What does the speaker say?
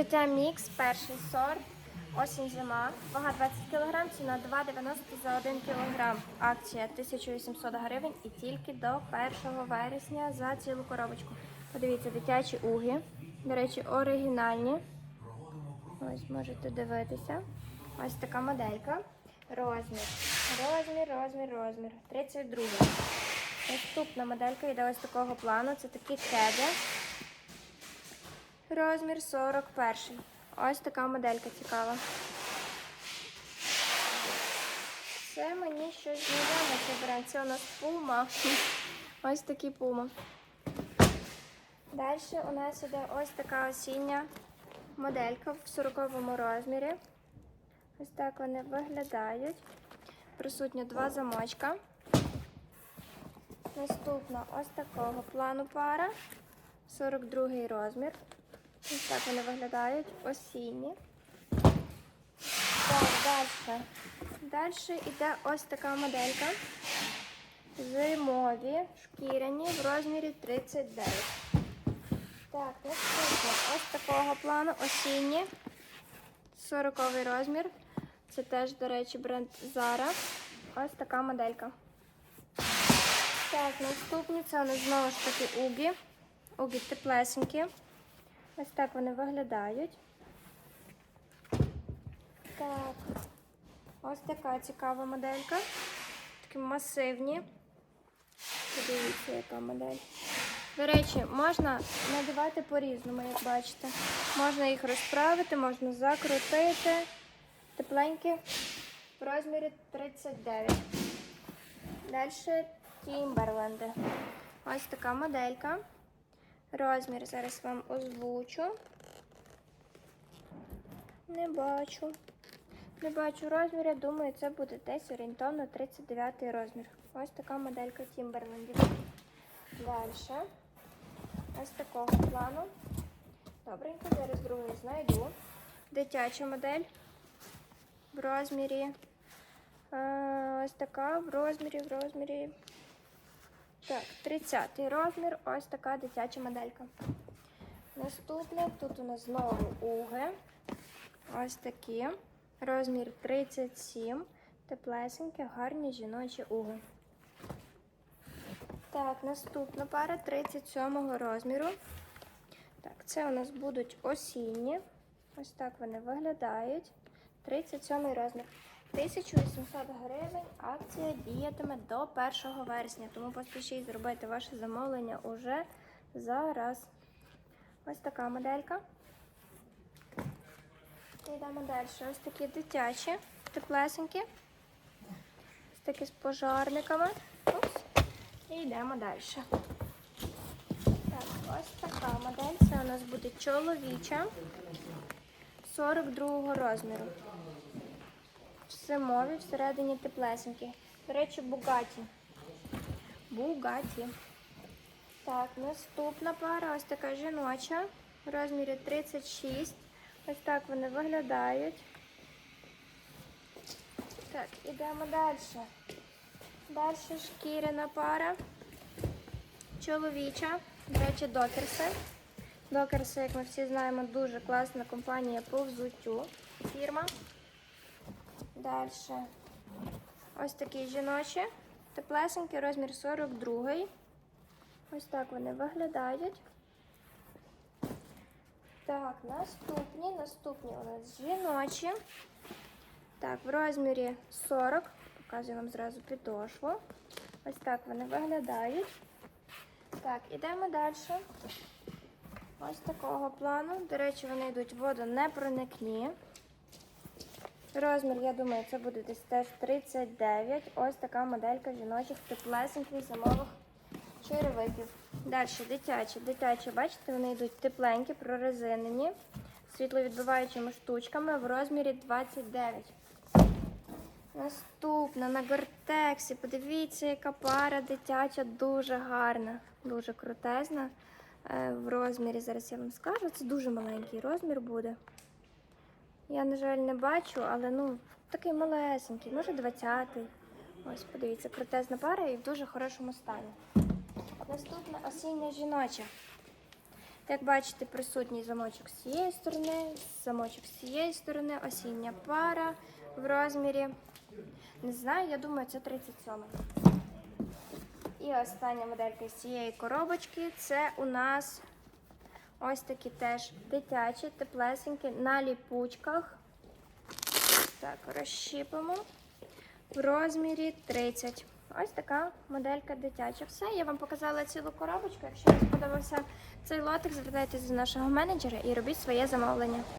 Життя мікс, перший сорт, осінь зима, вага 20 кг, ціна 2,90 за 1 кг. Акція 1800 гривень і тільки до 1 вересня за цілу коробочку. Подивіться, дитячі уги. До речі, оригінальні. Ось можете дивитися. Ось така моделька. Розмір. Розмір, розмір, розмір. 32. Наступна моделька йде ось такого плану. Це такі кеди. Розмір 41. Ось така моделька цікава. Це мені щось знайоме це бренд. Це у нас пума. Ось такі пума. Далі у нас іде ось така осіння моделька в 40 розмірі. Ось так вони виглядають. Присутні два замочка. Наступна ось такого плану пара. 42 розмір. Ось так вони виглядають. Осінні. Так, далі. Далі йде ось така моделька. Зимові, шкіряні в розмірі 39. Так, наступно ось такого плану осінні. 40 розмір. Це теж, до речі, бренд Zara. Ось така моделька. Так, наступні це у нас знову ж таки угі. Угі теплесенькі. Ось так вони виглядають. Так, ось така цікава моделька. Такі масивні. Подивіться, яка модель. До речі, можна надавати по-різному, як бачите. Можна їх розправити, можна закрутити. Тепленькі в розмірі 39. Далі Тімберленди. Ось така моделька. Розмір зараз вам озвучу. Не бачу. Не бачу розмір, я думаю, це буде десь орієнтовно 39 розмір. Ось така моделька Тімберлендів. Далі. Ось такого плану. Добренько, зараз другий знайду. Дитяча модель в розмірі. Е, ось така в розмірі, в розмірі. Так, 30 розмір, ось така дитяча моделька. Наступне, тут у нас знову уги. Ось такі. Розмір 37. Теплесенькі, гарні жіночі уги. Так, наступна пара 37 розміру. Так, це у нас будуть осінні. Ось так вони виглядають. 37 розмір. 1800 гривень. Акція діятиме до 1 вересня, тому поспішіть зробити ваше замовлення уже зараз. Ось така моделька. Йдемо далі. Ось такі дитячі, теплесенькі. Ось такі з пожарниками. Ось. І йдемо далі. Так, ось така модель. Це у нас буде чоловіча 42 розміру. Зимові, всередині теплесенькі. До речі, бугаті. Бугаті. Так, наступна пара, ось така жіноча. В розмірі 36. Ось так вони виглядають. Так, ідемо далі. Далі шкіряна пара. Чоловіча. До речі, докерси. Докерси, як ми всі знаємо, дуже класна компанія по взуттю. Фірма. Далі. Ось такі жіночі. Теплесенький, розмір 42. Ось так вони виглядають. Так, наступні, наступні у нас жіночі. Так, в розмірі 40. Показую вам зразу підошву. Ось так вони виглядають. Так, ідемо далі. Ось такого плану. До речі, вони йдуть водонепроникні. Розмір, я думаю, це буде десь теж 39. Ось така моделька жіночих теплесеньких зимових черевиків. Далі дитячі. Дитячі, бачите, вони йдуть тепленькі, прорезинені, світловідбиваючими штучками в розмірі 29. Наступна на гортексі. Подивіться, яка пара дитяча, дуже гарна, дуже крутезна. Е, В розмірі, зараз я вам скажу, це дуже маленький розмір буде. Я, на жаль, не бачу, але ну, такий малесенький, може 20-й. Ось, подивіться, крутезна пара і в дуже хорошому стані. Наступна осіння жіноча. Як бачите, присутній замочок з цієї сторони, замочок з цієї сторони, осіння пара в розмірі. Не знаю, я думаю, це 37. І остання моделька з цієї коробочки це у нас ось такі теж дитячі, теплесенькі на ліпучках. Так, розщіпимо в розмірі 30. Ось така моделька дитяча. Все, я вам показала цілу коробочку. Якщо вам сподобався цей лотик, звертайтеся до нашого менеджера і робіть своє замовлення.